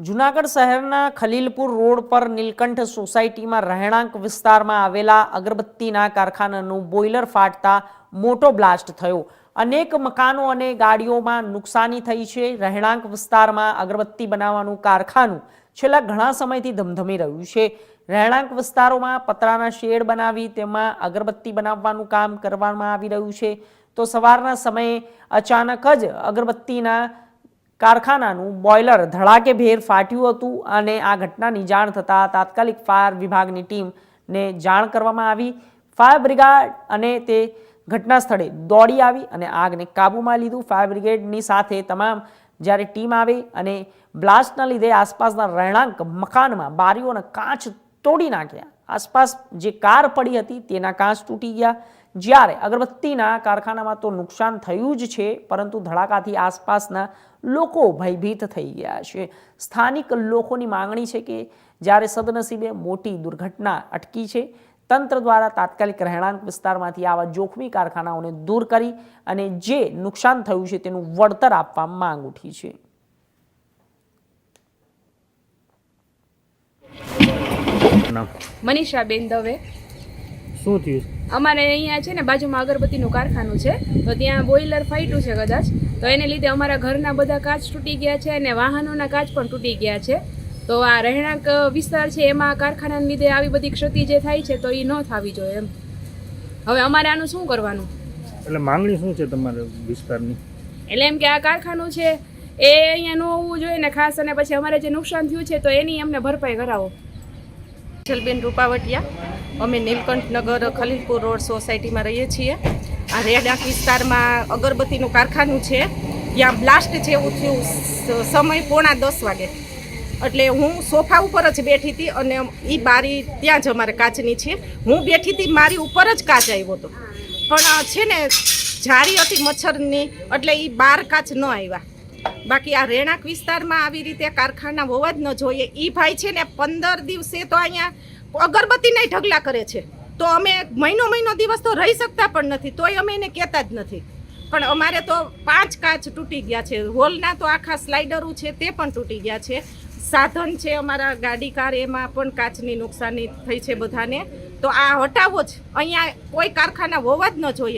જુનાગઢ શહેરના ખલીલપુર રોડ પર નીલકંઠ સોસાયટીમાં રહેણાંક વિસ્તારમાં આવેલા અગરબત્તીના કારખાનાનું બોઇલર ફાટતા મોટો બ્લાસ્ટ થયો. અનેક મકાનો અને ગાડીઓમાં નુકસાની થઈ છે. રહેણાંક વિસ્તારમાં અગરબત્તી બનાવવાનું કારખાનું છેલ્લા ઘણા સમયથી ધમધમી રહ્યું છે. રહેણાંક વિસ્તારોમાં પતરાના શેડ બનાવી તેમાં અગરબત્તી બનાવવાનું કામ કરવામાં આવી રહ્યું છે. તો સવારના સમયે અચાનક જ અગરબત્તીના કારખાનાનું બોઇલર ધડાકેભેર ફાટ્યું હતું અને આ ઘટનાની જાણ થતાં તાત્કાલિક ફાયર વિભાગની ટીમને જાણ કરવામાં આવી. ફાયર બ્રિગેડ અને તે ઘટના સ્થળે દોડી આવી અને આગને કાબૂમાં લીધું. ફાયર બ્રિગેડની સાથે તમામ જ્યારે ટીમ આવી અને બ્લાસ્ટના લીધે આસપાસના રહેણાંક મકાનમાં બારીઓના કાચ તોડી નાખ્યા. આસપાસ જે કાર પડી હતી તેના કાચ તૂટી ગયા. જ્યારે અગરબત્તીના કારખાનામાં તો નુકસાન થયું જ છે પરંતુ ધડાકાથી આસપાસના લોકો ભયભીત થઈ ગયા છે. સ્થાનિક લોકોની માંગણી છે કે જ્યારે સદનસીબે મોટી દુર્ઘટના અટકી છે તંત્ર દ્વારા તાત્કાલિક રહેણાંક વિસ્તારમાંથી આવા જોખમી કારખાનાઓને દૂર કરી અને જે નુકસાન થયું છે તેનું વળતર આપવા માંગ ઉઠી છે. મનીષા મનીષાબેન દવે. શું થયું? અમારે અહીંયા છે ને બાજુમાં અગરબત્તીનું કારખાનું છે તો ત્યાં બોઇલર ફાટ્યું છે કદાચ. તો એને લીધે અમારા ઘરના બધા કાચ તૂટી ગયા છે અને વાહનોના કાચ પણ તૂટી ગયા છે. તો આ રહેણાંક વિસ્તાર છે એમાં કારખાનાને લીધે આવી બધી ક્ષતિ જે થાય છે તો એ ન થવી જોઈએ એમ. હવે અમારે આનું શું કરવાનું? એટલે માંગણી શું છે તમારા વિસ્તારની? એટલે એમ કે આ કારખાનું છે એ અહીંયા ન હોવું જોઈએ ને ખાસ અને પછી અમારે જે નુકસાન થયું છે તો એની અમને ભરપાઈ કરાવો. છલબેન રૂપાવટિયા. અમે નીલકંઠનગર ખલીલપુર રોડ સોસાયટીમાં રહીએ છીએ. આ રેડાક વિસ્તારમાં અગરબત્તીનું કારખાનું છે. ત્યાં બ્લાસ્ટ જેવું થયું. સમય પોણા દસ વાગે. એટલે હું સોફા ઉપર જ બેઠી હતી અને એ બારી ત્યાં જ અમારે કાચની છે. હું બેઠી હતી મારી ઉપર જ કાચ આવ્યો હતો. પણ છે ને, જારી હતી મચ્છરની, એટલે એ બાર કાચ ન આવ્યા. બાકી આ રહેણાંક વિસ્તારમાં આવી રીતે કારખાના હોવા જ ન જોઈએ. એ ભાઈ છે ને, પંદર દિવસે તો અહીંયા અગરબત્તીના ઢગલા કરે છે. તો અમે મહિનો મહિનો દિવસ તો રહી શકતા પણ નથી, તોય અમે એને કહેતા જ નથી. પણ અમારે તો પાંચ કાચ તૂટી ગયા છે. હોલના તો આખા સ્લાઇડરો છે તે પણ તૂટી ગયા છે. સાધન છે અમારા ગાડી કાર, એમાં પણ કાચની નુકસાની થઈ છે બધાને. તો આ હટાવો જ. અહીંયા કોઈ કારખાના હોવા જ ન જોઈએ.